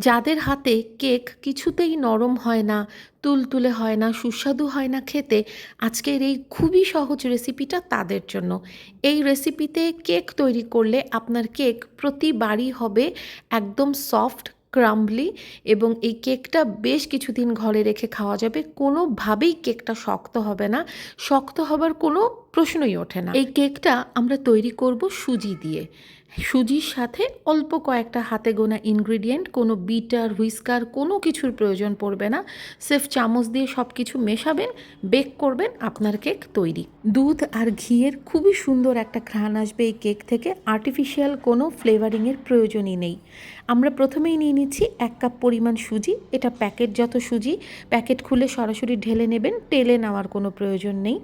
যাদের হাতে কেক কিছুতেই নরম হয় না, তুলতুলে হয় না, সুস্বাদু হয় না খেতে, আজকের এই খুবই সহজ রেসিপিটা তাদের জন্য। এই রেসিপিতে কেক তৈরি করলে আপনার কেক প্রতিবারই হবে একদম সফট ক্রাম্বলি এবং এই কেকটা বেশ কিছুদিন ঘরে রেখে খাওয়া যাবে। কোনোভাবেই কেকটা শক্ত হবে না। শক্ত হবার কোনো প্রশ্নই ওঠে না। এই কেকটা আমরা তৈরি করব সুজি দিয়ে। সুজির সাথে অল্প কয়েকটা হাতে গোনা ইনগ্রিডিয়েন্ট কোনো বিটার হুইস্কার কোনো কিছুর প্রয়োজন পড়বে না। সির্ফ চামচ দিয়ে সব কিছু মেশাবেন বেক করবেন আপনার কেক তৈরি। দুধ আর ঘিয়ের খুবই সুন্দর একটা ঘ্রাণ আসবে এই কেক থেকে। আর্টিফিশিয়াল কোনো ফ্লেভারিংয়ের প্রয়োজনই নেই। আমরা প্রথমেই নিয়ে নিচ্ছি এক কাপ পরিমাণ সুজি। এটা প্যাকেট যত সুজি প্যাকেট খুলে সরাসরি ঢেলে নেবেন টেলে নেওয়ার কোনো প্রয়োজন নেই।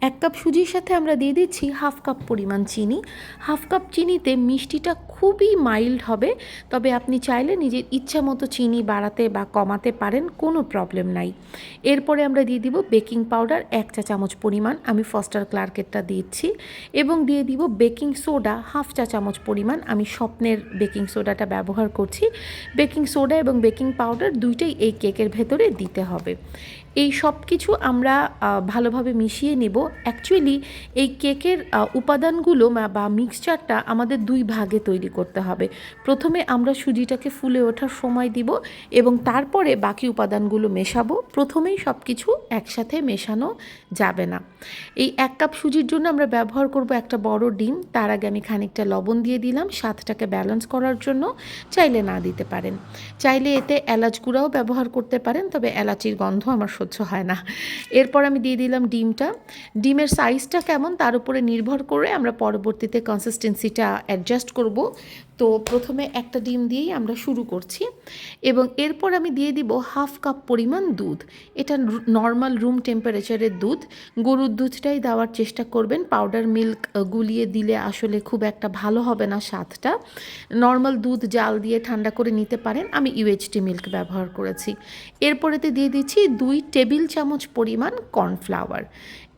এক কাপ সুজির সাথে আমরা দিয়ে দিচ্ছি হাফ কাপ পরিমাণ চিনি। হাফ কাপ চিনিতে মিষ্টিটা খুবই মাইল্ড হবে, তবে আপনি চাইলে নিজের ইচ্ছা মতো চিনি বাড়াতে বা কমাতে পারেন, কোনো প্রবলেম নাই। এরপরে আমরা দিয়ে দিব বেকিং পাউডার, এক চা চামচ পরিমাণ, আমি ফস্টার ক্লার্কেটটা দিচ্ছি, এবং দিয়ে দিব বেকিং সোডা, হাফ চা চামচ পরিমাণ, আমি স্বপ্নের বেকিং সোডাটা ব্যবহার করছি। বেকিং সোডা এবং বেকিং পাউডার দুইটাই এই কেকের ভেতরে দিতে হবে। এই সব কিছু আমরা ভালোভাবে মিশিয়ে নেব। অ্যাকচুয়ালি এই কেকের উপাদানগুলো বা মিক্সচারটা আমাদের দুই ভাগে তৈরি করতে হবে। প্রথমে আমরা সুজিটাকে ফুলে ওঠার সময় দিব এবং তারপরে বাকি উপাদানগুলো মেশাবো। প্রথমেই সব কিছু একসাথে মেশানো যাবে না। এই এক কাপ সুজির জন্য আমরা ব্যবহার করব একটা বড় ডিম। তার আগে আমি খানিকটা লবণ দিয়ে দিলাম স্বাদটাকে ব্যালেন্স করার জন্য। চাইলে না দিতে পারেন। চাইলে এতে এলাচ গুঁড়াও ব্যবহার করতে পারেন, তবে এলাচির গন্ধ আমার সহ্য হয় না। এরপর আমি দিয়ে দিলাম ডিমটা। ডিমের সাইজটা কেমন, তার উপরে নির্ভর করে আমরা পরবর্তীতে কনসিস্টেন্সিটা অ্যাডজাস্ট করব। তো প্রথমে একটা ডিম দিয়েই আমরা শুরু করছি। এবং এরপর আমি দিয়ে দিব হাফ কাপ পরিমাণ দুধ। এটা নর্মাল রুম টেম্পারেচারের দুধ। গরুর দুধটাই দেওয়ার চেষ্টা করবেন। পাউডার মিল্ক গুলিয়ে দিলে আসলে খুব একটা ভালো হবে না স্বাদটা। নর্মাল দুধ জাল দিয়ে ঠান্ডা করে নিতে পারেন। আমি ইউএইচটি মিল্ক ব্যবহার করেছি। এরপরেতে দিয়ে দিচ্ছি দুই টেবিল চামচ পরিমাণ কর্নফ্লাওয়ার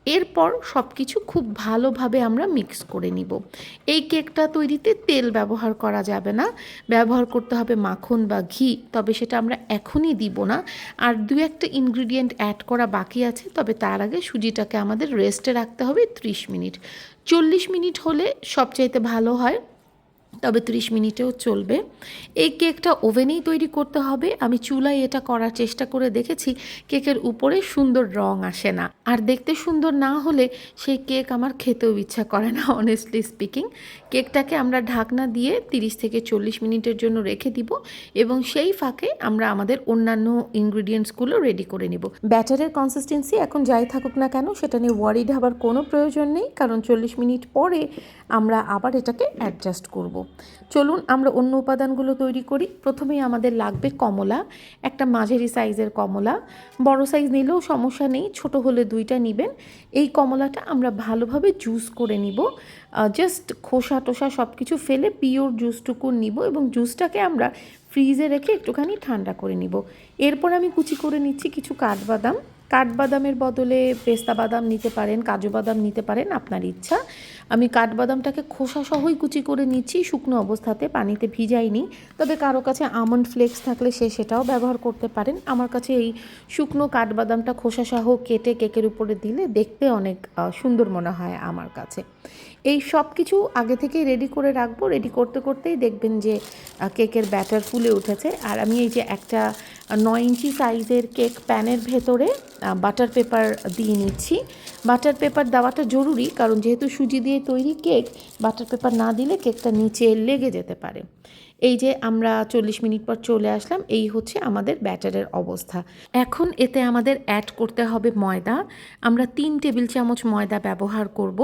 এরপর সব কিছু খুব ভালোভাবে আমরা মিক্স করে নিব। এই কেকটা তৈরিতে তেল ব্যবহার করা যাবে না। ব্যবহার করতে হবে মাখন বা ঘি, তবে সেটা আমরা এখনই দিব না। আর দু একটা ইনগ্রিডিয়েন্ট অ্যাড করা বাকি আছে, তবে তার আগে সুজিটাকে আমাদের রেস্টে রাখতে হবে ত্রিশ মিনিট। চল্লিশ মিনিট হলে সবচাইতে ভালো হয়। তবে ত্রিশ মিনিটেও চলবে। এই কেকটা ওভেনেই তৈরি করতে হবে। আমি চুলায় এটা করার চেষ্টা করে দেখেছি, কেকের উপরে সুন্দর রং আসে না। আর দেখতে সুন্দর না হলে সেই কেক আমার খেতেও ইচ্ছা করে না অনেস্টলি স্পিকিং কেকটাকে আমরা ঢাকনা দিয়ে তিরিশ থেকে চল্লিশ মিনিটের জন্য রেখে দিব এবং সেই ফাঁকে আমরা আমাদের অন্যান্য ইনগ্রিডিয়েন্টসগুলো রেডি করে নিব। ব্যাটারের কনসিস্টেন্সি এখন যাই থাকুক না কেন, সেটা নিয়ে ওয়ারিড হবার কোনো প্রয়োজন নেই, কারণ চল্লিশ মিনিট পরে আমরা আবার এটাকে অ্যাডজাস্ট করব। চলুন আমরা অন্য উপাদানগুলো তৈরি করি। প্রথমেই আমাদের লাগবে কমলা, একটা মাঝারি সাইজের কমলা। বড় সাইজ নিলেও সমস্যা নেই, ছোট হলে দুইটা নেবেন। এই কমলাটা আমরা ভালোভাবে জুস করে নিব। জাস্ট খোসা টোসা সব কিছু ফেলে পিওর জুসটুকু নিব এবং জুসটাকে আমরা ফ্রিজে রেখে একটুখানি ঠান্ডা করে নিব। এরপর আমি কুচি করে নিচ্ছি কিছু কাঠবাদাম। কাঠবাদামের বদলে পেস্তা বাদাম নিতে পারেন, কাজু বাদাম নিতে পারেন, আপনার ইচ্ছা। আমি কাঠবাদামটাকে খোসা সহই কুচি করে নিচ্ছি, শুকনো অবস্থাতে পানিতে ভিজাইনি। তবে কারও কাছে আমন্ড ফ্লেক্স থাকলে সে সেটাও ব্যবহার করতে পারেন। আমার কাছে এই শুকনো কাঠবাদামটা খোসা সহ কেটে কেকের উপরে দিলে দেখতে অনেক সুন্দর মনে হয় আমার কাছে। এই সব কিছু আগে থেকেই রেডি করে রাখব। রেডি করতে করতেই দেখবেন যে কেকের ব্যাটার ফুলে উঠেছে। আর আমি এই যে একটা নয় ইঞ্চি সাইজের কেক প্যানের ভেতরে বাটার পেপার দিয়ে নিচ্ছি। বাটার পেপার দেওয়াটা জরুরি, কারণ যেহেতু সুজি দিয়ে তৈরি কেক বাটার পেপার না দিলে কেকটা নিচে লেগে যেতে পারে। এই যে আমরা চল্লিশ মিনিট পর চলে আসলাম, এই হচ্ছে আমাদের ব্যাটারের অবস্থা। এখন এতে আমাদের অ্যাড করতে হবে ময়দা। আমরা তিন টেবিল চামচ ময়দা ব্যবহার করব।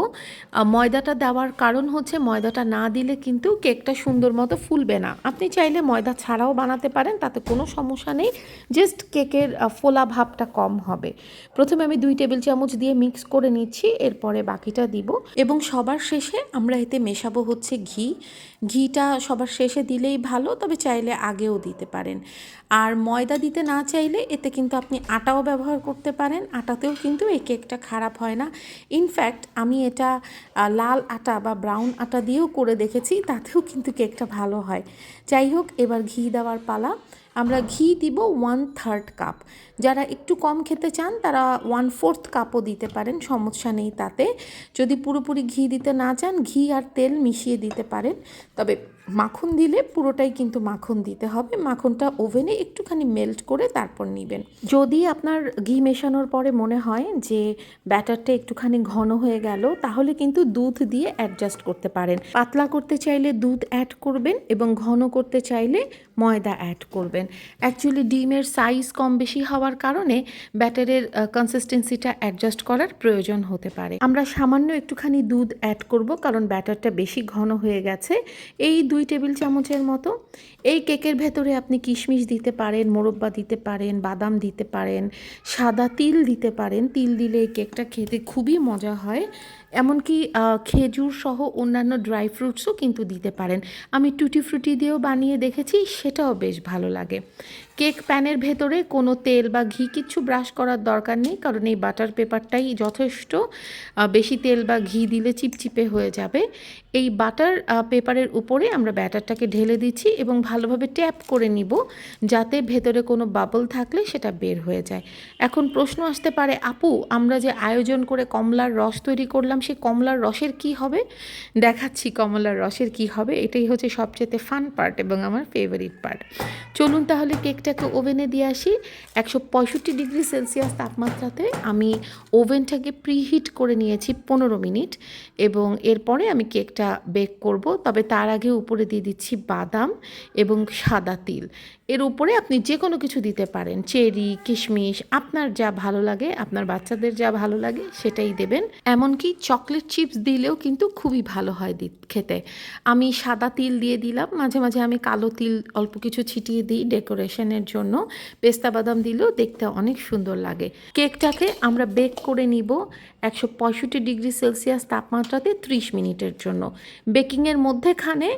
ময়দাটা দেওয়ার কারণ হচ্ছে ময়দাটা না দিলে কিন্তু কেকটা সুন্দর মতো ফুলবে না। আপনি চাইলে ময়দা ছাড়াও বানাতে পারেন, তাতে কোনো সমস্যা নেই। জাস্ট কেকের ফোলা ভাবটা কম হবে। প্রথমে আমি দুই টেবিল চামচ দিয়ে মিক্স করে নিচ্ছি, এরপরে বাকিটা দিব। এবং সবার শেষে আমরা এতে মেশাবো হচ্ছে ঘি। ঘিটা সবার শেষে দিলেই ভালো, তবে চাইলে আগেও দিতে পারেন। আর ময়দা দিতে না চাইলে এতে কিন্তু আপনি আটাও ব্যবহার করতে পারেন। আটাতেও কিন্তু এই কেকটা খারাপ হয় না। ইনফ্যাক্ট আমি এটা লাল আটা বা ব্রাউন আটা দিয়েও করে দেখেছি, তাতেও কিন্তু কেকটা ভালো হয়। যাই হোক, এবার ঘি দেওয়ার পালা। আমরা ঘি দিব ওয়ান থার্ড কাপ যারা একটু কম খেতে চান, তারা ওয়ান ফোর্থ কাপও দিতে পারেন, সমস্যা নেই তাতে। যদি পুরোপুরি ঘি দিতে না চান, ঘি আর তেল মিশিয়ে দিতে পারেন। তবে মাখন দিলে পুরোটাই কিন্তু মাখন দিতে হবে। মাখনটা ওভেনে একটুখানি মেল্ট করে তারপর নেবেন। যদি আপনার ঘি মেশানোর পরে মনে হয় যে ব্যাটারটা একটুখানি ঘন হয়ে গেল, তাহলে কিন্তু দুধ দিয়ে অ্যাডজাস্ট করতে পারেন। পাতলা করতে চাইলে দুধ অ্যাড করবেন এবং ঘন করতে চাইলে ময়দা অ্যাড করবেন। অ্যাকচুয়ালি ডিমের সাইজ কম বেশি হওয়ার কারণে ব্যাটারের কনসিস্টেন্সিটা অ্যাডজাস্ট করার প্রয়োজন হতে পারে। আমরা সামান্য একটুখানি দুধ অ্যাড করব কারণ ব্যাটারটা বেশি ঘন হয়ে গেছে। এই দুই টেবিল চামচের মতো। এই কেকের ভেতরে আপনি কিশমিশ দিতে পারেন, মোরব্বা দিতে পারেন, বাদাম দিতে পারেন, সাদা তিল দিতে পারেন। তিল দিলে এই কেকটা খেতে খুবই মজা হয়। এমনকি খেজুর সহ অন্যান্য ড্রাই ফ্রুটসও কিন্তু দিতে পারেন। আমি টুটি ফ্রুটি দিয়েও বানিয়ে দেখেছি, সেটাও বেশ ভালো লাগে। কেক প্যানের ভেতরে কোনো তেল বা ঘি কিচ্ছু ব্রাশ করার দরকার নেই, কারণ এই বাটার পেপারটাই যথেষ্ট। বেশি তেল বা ঘি দিলে চিপচিপে হয়ে যাবে। এই বাটার পেপারের উপরে আমরা ব্যাটারটাকে ঢেলে দিচ্ছি এবং ভালোভাবে ট্যাপ করে নিব, যাতে ভেতরে কোনো বাবল থাকলে সেটা বের হয়ে যায়। এখন প্রশ্ন আসতে পারে, আপু, আমরা যে আয়োজন করে কমলার রস তৈরি করলাম সেই কমলার রসের কি হবে? দেখাচ্ছি কমলার রসের কি হবে, এটাই হচ্ছে সবচেয়ে ফান পার্ট এবং আমার ফেভারিট পার্ট। চলুন তাহলে কেকটাকে ওভেনে দিয়ে আসি। একশো পঁয়ষট্টি ডিগ্রি সেলসিয়াস তাপমাত্রাতে আমি ওভেনটাকে প্রিহিট করে নিয়েছি পনেরো মিনিট এবং এরপরে আমি কেকটা বেক করব। তবে তার আগে উপরে দিয়ে দিচ্ছি বাদাম এবং সাদা তিল। এর উপরে আপনি যে কোনো কিছু দিতে পারেন, চেরি, কিশমিশ, আপনার যা ভালো লাগে, আপনার বাচ্চাদের যা ভালো লাগে সেটাই দেবেন। এমনকি চকলেট চিপস দিলেও কিন্তু খুবই ভালো হয় দি- খেতে। আমি সাদা তিল দিয়ে দিলাম, মাঝে মাঝে আমি কালো তিল অল্প কিছু ছিটিয়ে দিই ডেকোরেশনের জন্য পেস্তা বাদাম দিলেও দেখতে অনেক সুন্দর লাগে। কেকটাকে আমরা বেক করে নিব একশো পঁয়ষট্টি ডিগ্রি সেলসিয়াস তাপমাত্রাতে ত্রিশ মিনিটের জন্য। বেকিংয়ের মধ্যেখানে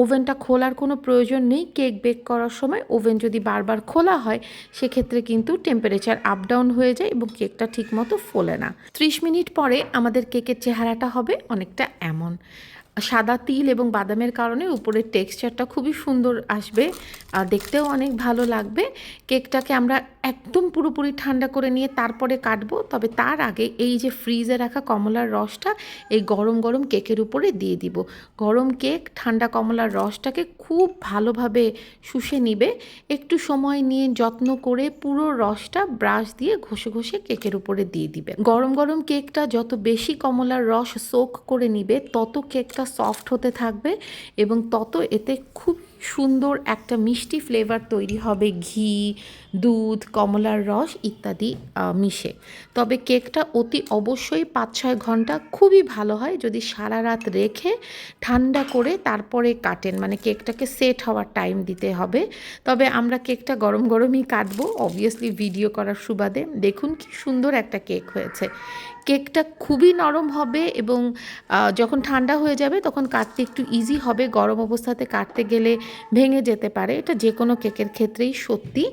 ওভেনটা খোলার কোনো প্রয়োজন নেই। কেক বেক করার সময় ওভেন যদি বারবার খোলা হয়, সেক্ষেত্রে কিন্তু টেম্পারেচার আপ ডাউন হয়ে যায় এবং কেকটা ঠিকমতো ফোলে না। ত্রিশ মিনিট পরে আমাদের কেকের চেহারাটা হবে অনেকটা এমন। সাদা তিল এবং বাদামের কারণে উপরের টেক্সচারটা খুবই সুন্দর আসবে, আর দেখতেও অনেক ভালো লাগবে। কেকটাকে আমরা একদম পুরোপুরি ঠান্ডা করে নিয়ে তারপরে কাটবো। তবে তার আগে এই যে ফ্রিজে রাখা কমলার রসটা, এই গরম গরম কেকের উপরে দিয়ে দিব। গরম কেক, ঠান্ডা কমলার রসটাকে খুব ভালোভাবে শুষে নিবে। একটু সময় নিয়ে যত্ন করে পুরো রসটা ব্রাশ দিয়ে ঘষে ঘষে কেকের উপরে দিয়ে দিবে। গরম গরম কেকটা যত বেশি কমলার রস সোক করে নিবে, তত কেকটা সফট হতে থাকবে এবং তত এতে খুব সুন্দর একটা মিষ্টি ফ্লেভার তৈরি হবে ঘি, দুধ, কমলার রস ইত্যাদি মিশে। তবে কেকটা অতি অবশ্যই পাঁচ ছয় ঘণ্টা খুবই ভালো হয় যদি সারা রাত রেখে ঠান্ডা করে তারপরে কাটেন। মানে কেকটাকে সেট হওয়ার টাইম দিতে হবে। তবে আমরা কেকটা গরম গরমই কাটবো। অবভিয়াসলি ভিডিও করার সুবাদে। দেখুন কি সুন্দর একটা কেক হয়েছে। কেকটা খুবই নরম হবে এবং যখন ঠান্ডা হয়ে যাবে তখন কাটতে একটু ইজি হবে। গরম অবস্থাতে কাটতে গেলে ভেঙে যেতে পারে। এটা যে কোনো কেকের ক্ষেত্রেই সত্যি।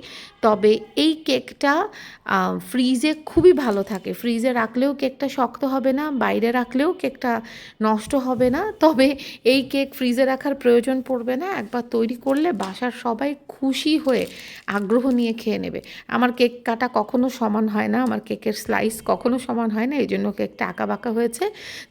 তবে এই কেকটা ফ্রিজে খুবই ভালো থাকে। ফ্রিজে রাখলেও কেকটা শক্ত হবে না, বাইরে রাখলেও কেকটা নষ্ট হবে না। তবে এই কেক ফ্রিজে রাখার প্রয়োজন পড়বে না। একবার তৈরি করলে বাসার সবাই খুশি হয়ে আগ্রহ নিয়ে খেয়ে নেবে। আমার কেক কাটা কখনো সমান হয় না। আমার কেকের স্লাইস কখনো সমান হয় না। এই জন্য কেকটা আঁকা বাঁকা হয়েছে।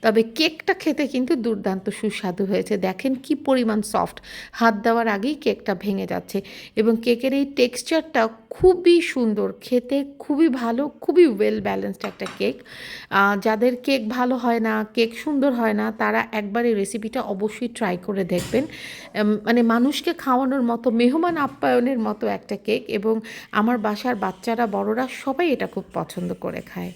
তবে কেকটা খেতে কিন্তু দুর্দান্ত সুস্বাদু হয়েছে। দেখেন কি পরিমাণ সফট। হাত দেওয়ার আগেই কেকটা ভেঙে যাচ্ছে এবং কেকের এই টেক্সচারটা খুবই সুন্দর। খেতে খুবই ভালো, খুবই ওয়েল ব্যালেন্সড একটা কেক। যাদের কেক ভালো হয় না, কেক সুন্দর হয় না, তারা একবার এই রেসিপিটা অবশ্যই ট্রাই করে দেখবেন। মানে মানুষকে খাওয়ানোর মতো, মেহমান আপ্যায়নের মতো একটা কেক এবং আমার বাসার বাচ্চারা, বড়রা সবাই এটা খুব পছন্দ করে খায়।